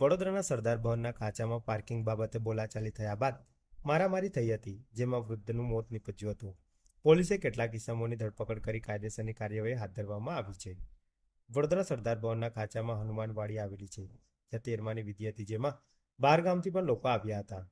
વડોદરાના સરદાર ભવનના ખાંચામાં પાર્કિંગ બાબતે બોલાચાલી થયા બાદ મારામારી થઈ હતી, જેમાં વૃદ્ધનું મોત નીપજ્યું હતું. પોલીસે કેટલાક ઇસમોની ધરપકડ કરી કાયદેસરની કાર્યવાહી હાથ ધરવામાં આવી છે. વડોદરા સરદાર ભવનના ખાંચામાં હનુમાનવાડી આવેલી છે, જ્યાં તેરમાની વિધિ હતી, જેમાં બાર ગામથી પણ લોકો આવ્યા હતા.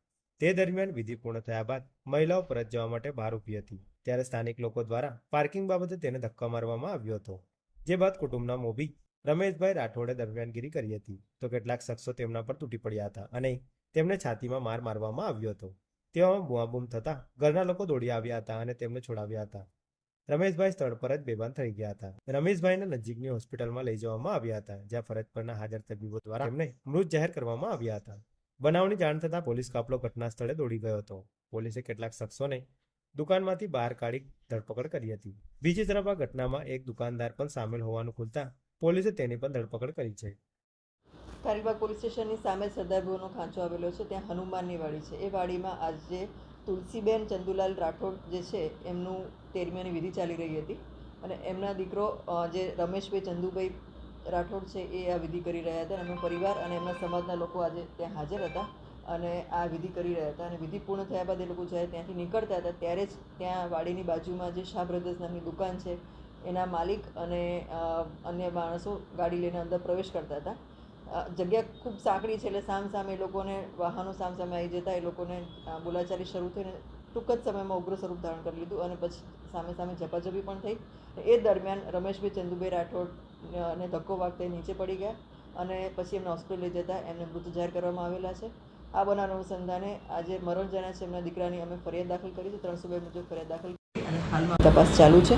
તે દરમિયાન વિધિ પૂર્ણ થયા બાદ મહિલાઓ પરત જવા માટે બહાર ઊભી હતી, ત્યારે સ્થાનિક લોકો દ્વારા પાર્કિંગ બાબતે તેને ધક્કા મારવામાં આવ્યો હતો, જે બાદ કુટુંબના મોભી રમેશભાઈ રાઠોડે દરમિયાનગીરી કરી હતી. તો કેટલાક શખ્સો તેમના પર તૂટી પડ્યા હતા અને તેમને છાતીમાં માર મારવામાં આવ્યો હતો. તેવામાં બુઆબૂમ થતાં ઘરના લોકો દોડી આવ્યા હતા અને તેમને છોડાવ્યા હતા. રમેશભાઈ સ્થળ પર જ બેભાન થઈ ગયા હતા. રમેશભાઈને નજીકની હોસ્પિટલમાં લઈ જવામાં આવ્યા હતા, જ્યાં ફરજ પરના હાજર તબીબો દ્વારા તેમને મૃત જાહેર કરવામાં આવ્યા હતા. બનાવની જાણ થતાં પોલીસ કાફલો ઘટના સ્થળે દોડી ગયો હતો. પોલીસે કેટલાક શખ્સોને દુકાનમાંથી બહાર કાઢી ધરપકડ કરી હતી. બીજી તરફ આ ઘટનામાં એક દુકાનદાર પણ સામેલ હોવાનું ખુલતા પોલીસે તેની પણ ધરપકડ કરી છે. ખારીબાગ પોલીસ સ્ટેશનની સામે સરદાર ખાંચો આવેલો છે. ત્યાં હનુમાનની વાડી છે. એ વાડીમાં આજે તુલસીબેન ચંદુલાલ રાઠોડ જે છે, એમનું તેરમીની વિધિ ચાલી રહી હતી. અને એમના દીકરો જે રમેશભાઈ ચંદુભાઈ રાઠોડ છે, એ આ વિધિ કરી રહ્યા હતા. અને એમનો પરિવાર અને એમના સમાજના લોકો આજે ત્યાં હાજર હતા અને આ વિધિ કરી રહ્યા હતા. અને વિધિ પૂર્ણ થયા બાદ એ લોકો જ્યારે ત્યાંથી નીકળતા હતા, ત્યારે જ ત્યાં વાડીની બાજુમાં જે શાહ બ્રધર્સ નામની દુકાન છે એના માલિક અને અન્ય માણસો ગાડી લઈને અંદર પ્રવેશ કરતા હતા. જગ્યા ખૂબ સાંકડી છે એટલે સામ સામે એ લોકોને, વાહનો સામ સામે આવી જતા એ લોકોને બોલાચાલી શરૂ થઈને ટૂંક જ સમયમાં ઉગ્ર સ્વરૂપ ધારણ કરી લીધું અને પછી સામે સામે ઝપાઝપી પણ થઈ. એ દરમિયાન રમેશભાઈ ચંદુભાઈ રાઠોડ ને ધક્કો વાગતા નીચે પડી ગયા અને પછી એમને હોસ્પિટલ લઈ જતા એમને મૃત જાહેર કરવામાં આવેલા છે. આ બનાવ અનુસંધાને આજે મરણ જણા છે એમના દીકરાની અમે ફરિયાદ દાખલ કરી છે. ત્રણસો બે મુજબ ફરિયાદ દાખલ અને હાલમાં તપાસ ચાલુ છે.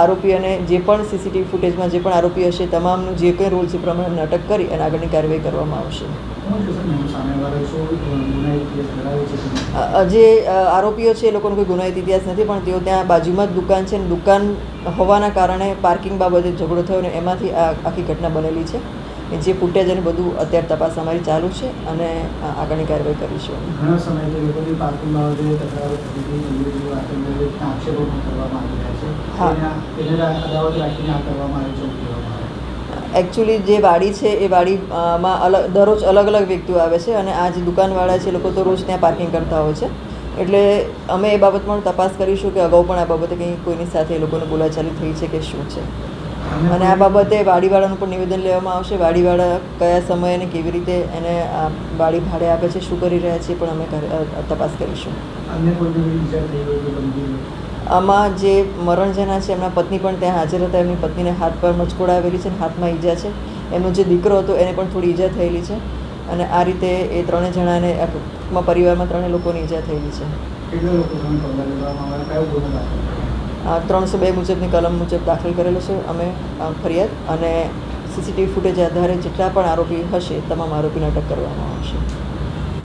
આરોપીઓને જે પણ સીસીટીવી ફૂટેજમાં જે પણ આરોપી હશે તમામનું જે કંઈ રૂલ્સ એ પ્રમાણે અટક કરી અને આગળની કાર્યવાહી કરવામાં આવશે. જે આરોપીઓ છે એ લોકોનો કોઈ ગુનાહિત ઇતિહાસ નથી પણ તેઓ ત્યાં બાજુમાં જ દુકાન છે અને દુકાન હોવાના કારણે પાર્કિંગ બાબતે ઝઘડો થયો ને એમાંથી આ આખી ઘટના બનેલી છે. જે ફૂટેજ અને બધું અત્યારે તપાસ અમારી ચાલુ છે અને આગળની કાર્યવાહી કરીશું. ઘણા સમયથી લોકોની પાર્કિંગ બાબતે તકરારો આતંકવાદી આક્ષેપો પણ કરવામાં આવી રહ્યા છે. હા. તેના- તેને અદાવત રાખીને આ કરવામાં આવે છે એવું કહેવામાં આવે છે. એકચ્યુઅલી જે વાડી છે એ વાડીમાં અલગ દરરોજ અલગ અલગ વ્યક્તિઓ આવે છે અને આ જે દુકાનવાળા છે એ લોકો તો રોજ ત્યાં પાર્કિંગ કરતા હોય છે. એટલે અમે એ બાબતમાં તપાસ કરીશું કે અગાઉ પણ આ બાબતે કંઈ કોઈની સાથે એ લોકોને બોલાચાલી થઈ છે કે શું છે. અને આ બાબતે વાડીવાળાનું પણ નિવેદન લેવામાં આવશે. વાડીવાળા કયા સમયે અને કેવી રીતે એને આ વાડી ભાડે આપે છે શું કરી રહ્યા છે પણ અમે તપાસ કરીશું. આમાં જે મરણ જેના છે એમના પત્ની પણ ત્યાં હાજર હતા. એમની પત્નીને હાથ પર મચકોડ આવેલી છે અને હાથમાં ઈજા છે. એમનો જે દીકરો હતો એને પણ થોડી ઈજા થયેલી છે. અને આ રીતે એ ત્રણે જણાને પરિવારમાં ત્રણે લોકોની ઈજા થયેલી છે. ત્રણસો બે મુજબની કલમ મુજબ દાખલ કરેલો છે. અમે ફરિયાદ અને સીસીટીવી ફૂટેજ આધારે જેટલા પણ આરોપી હશે, તમામ આરોપીને અટક કરવામાં આવશે.